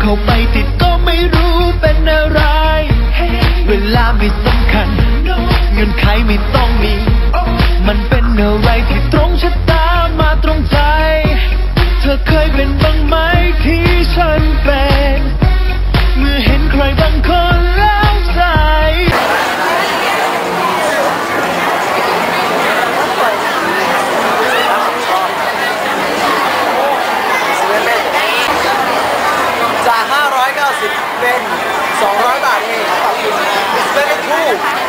เข้าไปติดก็ไม่รู้เป็นอะไร เวลาไม่สำคัญ เงินใครไม่ต้องมี มันเป็นอะไรที่ตรงชะตามาตรงใจ เธอเคยเป็นบ้างไหมที่ฉันเป็น เมื่อเห็นใครบางคน เป็น 200 บาทเองเอบนะ It's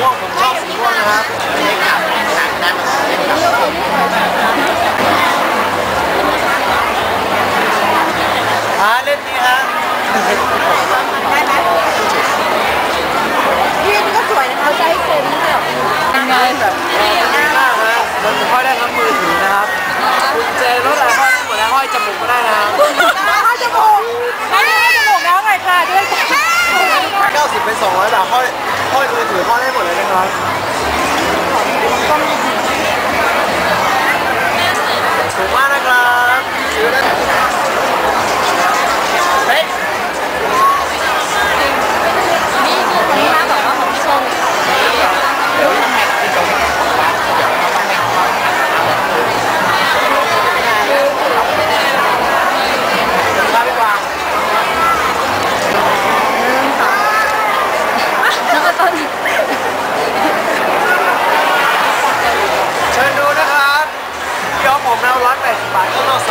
ม่วงผมชอบสีม่วงนะครับ Bye.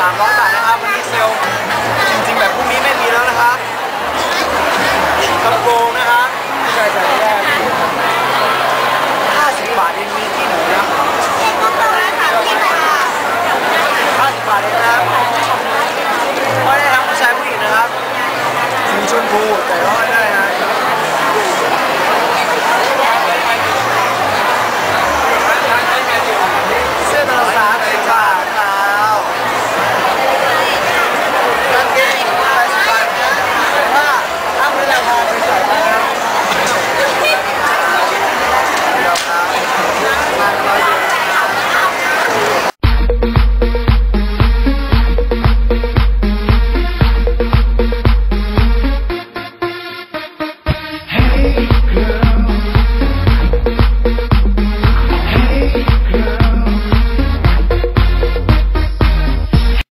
300 บาทนะครับ วันนี้เซลจริงๆ แบบพรุ่งนี้ไม่มีแล้วนะครับกระโปรงนะครับใส่ใช่แรก50 บาทเองมีที่ไหนนะค50 บาทเองนะครับไม่ได้ทั้งผู้ชายผู้หญิงนะครับสีชมพูแต่ก็ได้